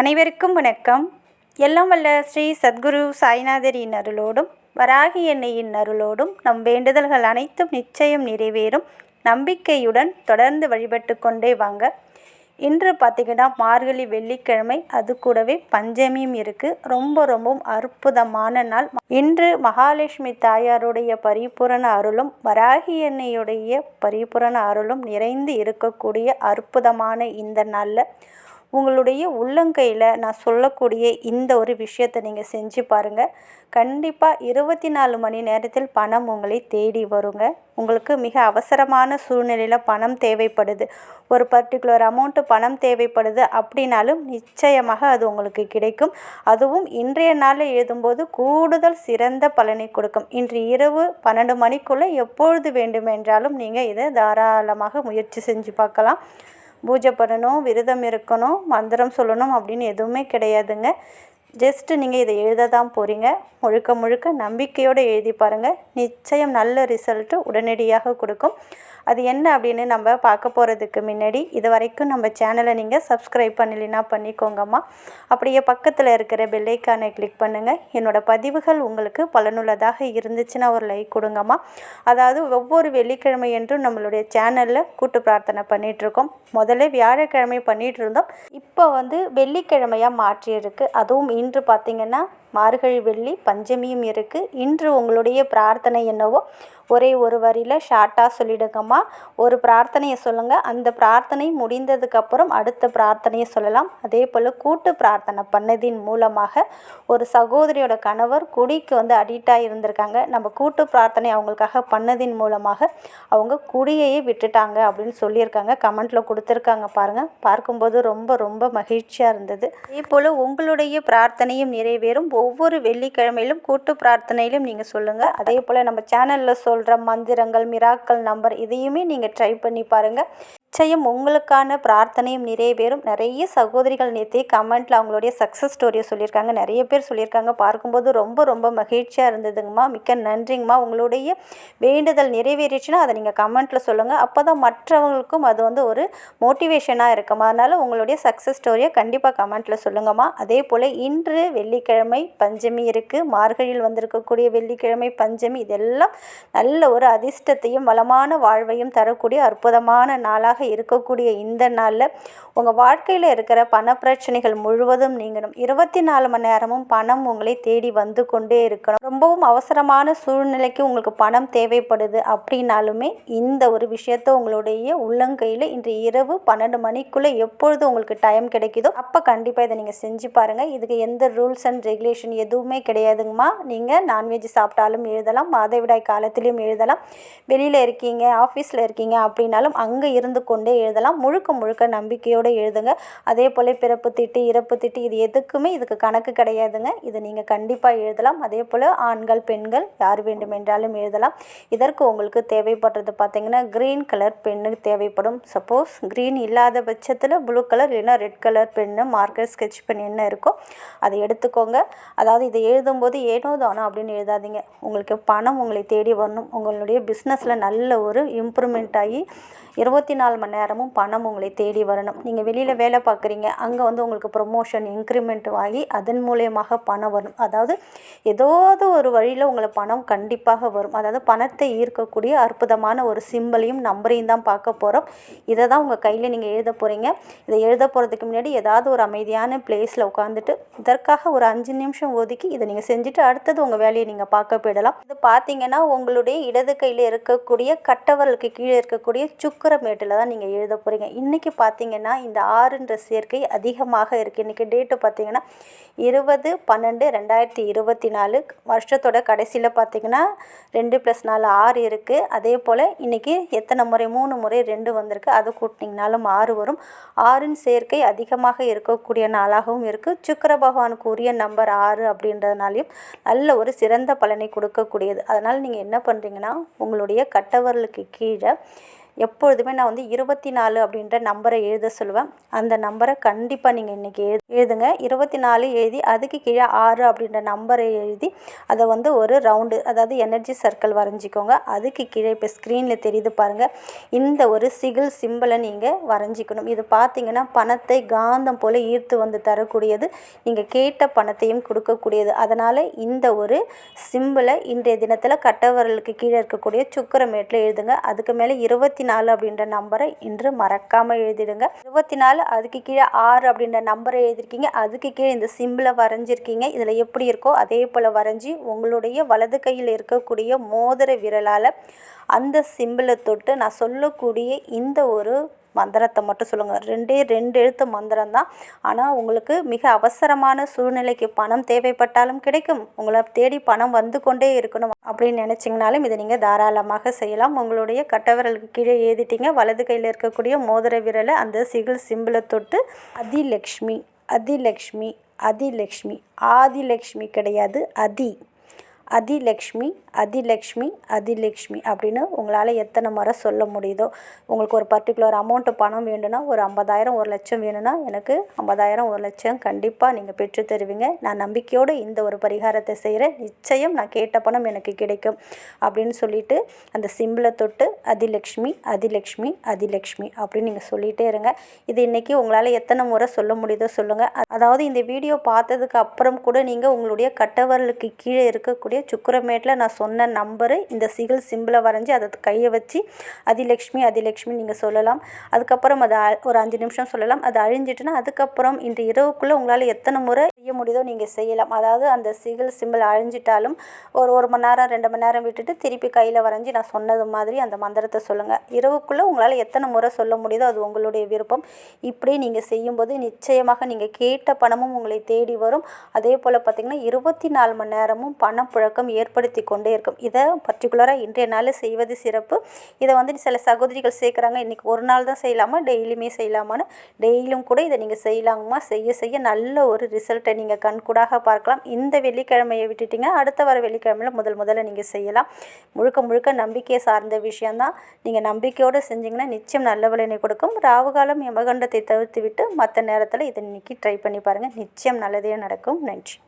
அனைவருக்கும் வணக்கம். எல்லாம் வல்ல ஸ்ரீ சத்குரு சாய்நாதரின் அருளோடும் வராகி எண்ணெயின் அருளோடும் நம் வேண்டுதல்கள் அனைத்தும் நிச்சயம் நிறைவேறும். நம்பிக்கையுடன் தொடர்ந்து வழிபட்டு கொண்டே வாங்க. இன்று பார்த்திங்கன்னா மார்கழி வெள்ளிக்கிழமை அது கூடவே பஞ்சமியும் இருக்குது ரொம்ப ரொம்பவும் அற்புதமான நாள். இன்று மகாலட்சுமி தாயாருடைய பரிபூரண அருளும் வராகி எண்ணெயுடைய பரிபூரண அருளும் நிறைந்து இருக்கக்கூடிய அற்புதமான இந்த நாளில் உங்களுடைய உள்ளங்கையில் நான் சொல்லக்கூடிய இந்த ஒரு விஷயத்தை நீங்கள் செஞ்சு பாருங்கள் கண்டிப்பாக இருபத்தி நாலு மணி நேரத்தில் பணம் உங்களை தேடி வருங்க. உங்களுக்கு மிக அவசரமான சூழ்நிலையில் பணம் தேவைப்படுது. ஒரு பர்டிகுலர் அமௌண்ட்டு பணம் தேவைப்படுது அப்படின்னாலும் நிச்சயமாக அது உங்களுக்கு கிடைக்கும். அதுவும் இன்றைய நாளில் எழுதும்போது கூடுதல் சிறந்த பலனை கொடுக்கும். இன்று இரவு பன்னெண்டு மணிக்குள்ளே எப்பொழுது வேண்டுமென்றாலும் நீங்கள் இதை தாராளமாக முயற்சி செஞ்சு பார்க்கலாம். பூஜை பண்ணணும் விரதம் இருக்கணும் மந்திரம் சொல்லணும் அப்படின்னு எதுவுமே கிடையாதுங்க. ஜஸ்ட்டு நீங்கள் இதை எழுத தான் போகிறீங்க முழுக்க முழுக்க நம்பிக்கையோடு எழுதி பாருங்கள் நிச்சயம் நல்ல ரிசல்ட்டு உடனடியாக கொடுக்கும். அது என்ன அப்படின்னு நம்ம பார்க்க போகிறதுக்கு முன்னாடி இது வரைக்கும் நம்ம சேனலை நீங்கள் சப்ஸ்கிரைப் பண்ணலைன்னா பண்ணிக்கோங்கம்மா. அப்படியே பக்கத்தில் இருக்கிற பெல்லைக்கானை கிளிக் பண்ணுங்கள் என்னோடய பதிவுகள் உங்களுக்கு பலனுள்ளதாக இருந்துச்சுன்னா ஒரு லைக் கொடுங்கம்மா. அதாவது ஒவ்வொரு வெள்ளிக்கிழமை என்றும் நம்மளுடைய சேனலில் கூட்டு பிரார்த்தனை பண்ணிகிட்ருக்கோம் முதல்ல வியாழக்கிழமை பண்ணிகிட்டு இருந்தோம் இப்போ வந்து வெள்ளிக்கிழமையாக மாற்றியிருக்கு. அதுவும் இன்று பார்த்திங்கன்னா மார்கழி வெள்ளி பஞ்சமியும் இருக்குது இன்று உங்களுடைய பிரார்த்தனை என்னவோ ஒரே ஒரு வரியில் ஷார்ட்டாக சொல்லிடுங்கம்மா. ஒரு பிரார்த்தனையை சொல்லுங்கள் அந்த பிரார்த்தனை முடிந்ததுக்கப்புறம் அடுத்த பிரார்த்தனையை சொல்லலாம். அதே போல் கூட்டு பிரார்த்தனை பண்ணதின் மூலமாக ஒரு சகோதரியோட கணவர் குடிக்கு வந்து அடிக்டாக இருந்திருக்காங்க. நம்ம கூட்டு பிரார்த்தனை அவங்களுக்காக பண்ணதின் மூலமாக அவங்க குடியையே விட்டுட்டாங்க அப்படின்னு சொல்லியிருக்காங்க. கமெண்ட்டில் கொடுத்துருக்காங்க பாருங்கள் பார்க்கும்போது ரொம்ப ரொம்ப மகிழ்ச்சியாக இருந்தது. அதே போல் உங்களுடைய பிரார்த்தனையும் நிறைவேறும். ஒவ்வொரு வெள்ளிக்கிழமையிலும் கூட்டு பிரார்த்தனையிலும் நீங்கள் சொல்லுங்கள் அதே போல் நம்ம சேனலில் சொல்கிற மந்திரங்கள் மிராக்கள் நம்பர் இதையுமே நீங்கள் ட்ரை பண்ணி பாருங்கள் நிச்சயம் உங்களுக்கான பிரார்த்தனையும் நிறைவேறும். நிறைய சகோதரிகள் நேற்று கமெண்ட்டில் அவங்களுடைய சக்ஸஸ் ஸ்டோரியை சொல்லியிருக்காங்க. நிறைய பேர் சொல்லியிருக்காங்க. பார்க்கும்போது ரொம்ப ரொம்ப மகிழ்ச்சியாக இருந்ததுங்கம்மா. மிக்க நன்றிங்கம்மா. உங்களுடைய வேண்டுதல் நிறைவேறிச்சுன்னா அதை நீங்கள் கமெண்ட்டில் சொல்லுங்கள் அப்போ தான் மற்றவங்களுக்கும் அது வந்து ஒரு மோட்டிவேஷனாக இருக்குமா அதனால் உங்களுடைய சக்ஸஸ் ஸ்டோரியை கண்டிப்பாக கமெண்ட்டில் சொல்லுங்கம்மா. அதே போல் இன்று வெள்ளிக்கிழமை பஞ்சமி இருக்குது மார்கழியில் வந்திருக்கக்கூடிய வெள்ளிக்கிழமை பஞ்சமி இதெல்லாம் நல்ல ஒரு அதிர்ஷ்டத்தையும் வளமான வாழ்வையும் தரக்கூடிய அற்புதமான நாளாக இருக்கக்கூடிய இந்த நாளில் உங்கள் வாழ்க்கையில் இருக்கிற பண பிரச்சனைகள் முழுவதும் நீங்கணும். இருபத்தி நாலு மணி நேரமும் பணம் உங்களை தேடி வந்து கொண்டே இருக்கணும். ரொம்பவும் அவசரமான சூழ்நிலைக்கு உங்களுக்கு பணம் தேவைப்படுது அப்படின்னாலுமே இந்த ஒரு விஷயத்த உங்களுடைய உள்ளங்கையில் இன்று இரவு பன்னெண்டு மணிக்குள்ளே எப்பொழுது உங்களுக்கு டைம் கிடைக்குதோ அப்போ கண்டிப்பாக இதை நீங்கள் செஞ்சு பாருங்கள் இதுக்கு எந்த ரூல்ஸ் அண்ட் ரெகுலேஷன் எதுவுமே கிடையாதுங்கம்மா. நீங்கள் நான்வெஜ் சாப்பிட்டாலும் எழுதலாம். மாதவிடாய் காலத்திலையும் எழுதலாம். வெளியில் இருக்கீங்க ஆஃபீஸில் இருக்கீங்க அப்படின்னாலும் அங்கே இருந்து கொண்டே எழுதலாம். முழுக்க முழுக்க நம்பிக்கையோடு எழுதுங்க. அதே போல் பிறப்பு திட்டு இறப்பு திட்டு இது எதுக்குமே இதுக்கு கணக்கு கிடையாதுங்க. இது நீங்கள் கண்டிப்பாக எழுதலாம். அதே போல் ஆண்கள் பெண்கள் யார் வேண்டுமென்றாலும் எழுதலாம். இதற்கு உங்களுக்கு தேவைப்படுறது பார்த்திங்கன்னா க்ரீன் கலர் பென்னு தேவைப்படும். சப்போஸ் க்ரீன் இல்லாத பட்சத்தில் ப்ளூ கலர் இல்லைன்னா red colour pen marker sketch pen என்ன இருக்கோ அதை எடுத்துக்கோங்க. அதாவது இதை எழுதும்போது ஏனோ தானோ அப்படின்னு எழுதாதீங்க. உங்களுக்கு பணம் உங்களை தேடி வரணும். உங்களுடைய பிஸ்னஸில் நல்ல ஒரு இம்ப்ரூவ்மெண்ட் ஆகி இருபத்தி நாலு மணி நேரமும் பணம் உங்களை தேடி வரணும். நீங்கள் வெளியில் வேலை பார்க்குறீங்க அங்கே வந்து உங்களுக்கு ப்ரொமோஷன் இன்க்ரிமெண்ட் ஆகி அதன் மூலியமாக பணம் வரும். அதாவது ஏதாவது ஒரு வழியில் உங்களை பணம் கண்டிப்பாக வரும். அதாவது பணத்தை ஈர்க்கக்கூடிய அற்புதமான ஒரு சிம்பிளையும் நம்பரையும் தான் பார்க்க போகிறோம் இதை தான் உங்கள் கையில் நீங்கள் எழுத போகிறீங்க இதை எழுத போகிறதுக்கு முன்னாடி ஏதாவது ஒரு அமைதியான பிளேஸில் உட்காந்துட்டு இதற்காக ஒரு அஞ்சு நிமிஷம் ஒதுக்கி இதை நீங்கள் செஞ்சுட்டு அடுத்தது உங்கள் வேலையை நீங்கள் பார்க்க போயிடலாம். இது பார்த்தீங்கன்னா உங்களுடைய இடது கையில் இருக்கக்கூடிய கட்டவர்களுக்கு கீழே இருக்கக்கூடிய சுக்கரமேட்டில் தான் நீங்கள் எழுத போகிறீங்க இன்றைக்கி பார்த்தீங்கன்னா இந்த ஆறுன்ற சேர்க்கை அதிகமாக இருக்குது இன்றைக்கி டேட்டு பார்த்தீங்கன்னா இருபது பன்னெண்டு ரெண்டாயிரத்தி இருபத்தி நாலு வருஷத்தோட கடைசியில் பார்த்தீங்கன்னா ரெண்டு ப்ளஸ் நாலு ஆறு இருக்குது அதே போல் இன்றைக்கி எத்தனை முறை? மூணு முறை ரெண்டு வந்திருக்கு. அதை கூட்டினீங்கனாலும் ஆறு வரும். ஆறின் சேர்க்கை அதிகமாக இருக்கக்கூடிய நாளாகவும் இருக்குது சுக்கர பகவானுக்கு உரிய நம்பர் ஆறு அப்படின்றதுனாலையும் நல்ல ஒரு சிறந்த பலனை கொடுக்கக்கூடியது. அதனால் நீங்கள் என்ன பண்ணுறீங்கன்னா உங்களுடைய கட்டவர்களுக்கு கீழே எப்பொழுதுமே நான் வந்து இருபத்தி நாலு அப்படின்ற நம்பரை எழுத சொல்லுவேன். அந்த நம்பரை கண்டிப்பாக நீங்கள் இன்றைக்கி எழு எழுதுங்க. இருபத்தி நாலு எழுதி அதுக்கு கீழே ஆறு அப்படின்ற நம்பரை எழுதி அதை வந்து ஒரு ரவுண்டு அதாவது எனர்ஜி சர்க்கிள் வரைஞ்சிக்கோங்க. அதுக்கு கீழே இப்போ ஸ்க்ரீனில் தெரியுது பாருங்கள் இந்த ஒரு சிகில் சிம்பிளை நீங்கள் வரைஞ்சிக்கணும். இது பார்த்தீங்கன்னா பணத்தை காந்தம் போல் ஈர்த்து வந்து தரக்கூடியது. நீங்கள் கேட்ட பணத்தையும் கொடுக்கக்கூடியது. அதனால் இந்த ஒரு சிம்பிளை இன்றைய தினத்தில் கட்டவரலுக்கு கீழே இருக்கக்கூடிய சுக்கரமேட்டில் எழுதுங்க. அதுக்கு மேலே இருபத்தி நாலு அப்படின்ற நம்பரை இன்று மறக்காமல் எழுதிடுங்க. இருபத்தி நாலு அதுக்கு கீழே ஆறு அப்படின்ற நம்பரை எழுதிருக்கீங்க அதுக்கு கீழே இந்த சிம்பிளை வரைஞ்சிருக்கீங்க. இதில் எப்படி இருக்கோ அதே போல் வரைஞ்சி உங்களுடைய வலது கையில் இருக்கக்கூடிய மோதிர விரலால் அந்த சிம்பிளை தொட்டு நான் சொல்லக்கூடிய இந்த ஒரு மந்திரத்தை மட்டும் சொல்லுங்கள் ரெண்டே ரெண்டு எழுத்து மந்திரம் தான். ஆனால் உங்களுக்கு மிக அவசரமான சூழ்நிலைக்கு பணம் தேவைப்பட்டாலும் கிடைக்கும். உங்களை தேடி பணம் வந்து கொண்டே இருக்கணும் அப்படின்னு நினச்சிங்கனாலும் இதை நீங்கள் தாராளமாக செய்யலாம். உங்களுடைய கட்டவிரலுக்கு கீழே ஏதிட்டீங்க வலது கையில் இருக்கக்கூடிய மோதிர விரலை அந்த சிகில் சிம்பிளை தொட்டு அதிலக்ஷ்மி அதிலக்ஷ்மி அதிலக்ஷ்மி ஆதிலக்ஷ்மி கிடையாது. அதி. அதிலக்ஷ்மி அதிலக்ஷ்மி அதிலக்ஷ்மி அப்படின்னு உங்களால் எத்தனை முறை சொல்ல முடியுதோ உங்களுக்கு ஒரு பர்டிகுலர் அமௌண்ட்டு பணம் வேணும்னா ஒரு ஐம்பதாயிரம் ஒரு லட்சம் வேணும்னா எனக்கு ஐம்பதாயிரம் ஒரு லட்சம் கண்டிப்பாக நீங்கள் பெற்று தருவீங்க. நான் நம்பிக்கையோடு இந்த ஒரு பரிகாரத்தை செய்கிறேன் நிச்சயம் நான் கேட்ட பணம் எனக்கு கிடைக்கும் அப்படின்னு சொல்லிட்டு அந்த சிம்பிளை தொட்டு அதிலக்ஷ்மி அதிலக்ஷ்மி அதிலக்ஷ்மி அப்படின்னு நீங்கள் சொல்லிகிட்டே இருங்க. இது இன்றைக்கி உங்களால் எத்தனை முறை சொல்ல முடியுதோ சொல்லுங்கள் அதாவது இந்த வீடியோ பார்த்ததுக்கு அப்புறம் கூட நீங்கள் உங்களுடைய கட்டவரலுக்கு கீழே இருக்கக்கூடிய சுக்கரமேட்டில் நான் சொன்ன நம்பரு இந்த சிகில் சிம்பிளை வரைஞ்சி அதை கையை வச்சு அதிலக்ஷ்மி அதிலக்ஷ்மி நீங்கள் சொல்லலாம். அதுக்கப்புறம் அதை ஒரு அஞ்சு நிமிஷம் சொல்லலாம். அது அழிஞ்சிட்டுனா அதுக்கப்புறம் இன்று இரவுக்குள்ளே உங்களால் எத்தனை முறை செய்ய முடியுதோ நீங்கள் செய்யலாம். அதாவது அந்த சிகில் சிம்பிள் அழிஞ்சிட்டாலும் ஒரு ஒரு மணி நேரம் ரெண்டு மணி நேரம் விட்டுட்டு திருப்பி கையில் வரைஞ்சி நான் சொன்னது மாதிரி அந்த மந்திரத்தை சொல்லுங்கள் இரவுக்குள்ளே உங்களால் எத்தனை முறை சொல்ல முடியுதோ அது உங்களுடைய விருப்பம். இப்படி நீங்கள் செய்யும்போது நிச்சயமாக நீங்கள் கேட்ட பணமும் உங்களை தேடி வரும். அதே போல் பார்த்திங்கன்னா இருபத்தி நாலு மணி நேரமும் பணப்புழக்கம் ஏற்படுத்தி கொண்டே இருக்கும். இதை பர்டிகுலராக இன்றைய நாள் செய்வது சிறப்பு. இதை வந்து சில சகோதரிகள் சேர்க்குறாங்க. இன்றைக்கி ஒரு நாள் தான் செய்யலாமா? டெய்லியுமே செய்யலாமான்னு? டெய்லியும் கூட இதை நீங்கள் செய்யலாமா? செய்ய செய்ய நல்ல ஒரு ரிசல்ட்டை நீங்கள் கண்கூடாக பார்க்கலாம். இந்த வெள்ளிக்கிழமையை விட்டுட்டிங்க. அடுத்த வர வெள்ளிக்கிழமையில் முதல் முதல்ல நீங்கள் செய்யலாம். முழுக்க முழுக்க நம்பிக்கையை சார்ந்த விஷயந்தான் நீங்கள் நம்பிக்கையோடு செஞ்சிங்கன்னா நிச்சயம் நல்ல விளைனை கொடுக்கும். ராவுகாலம் யமகண்டத்தை தவிர்த்து விட்டு மற்ற நேரத்தில் இதை இன்றைக்கி ட்ரை பண்ணி பாருங்கள் நிச்சயம் நல்லதே நடக்கும். நன்றி.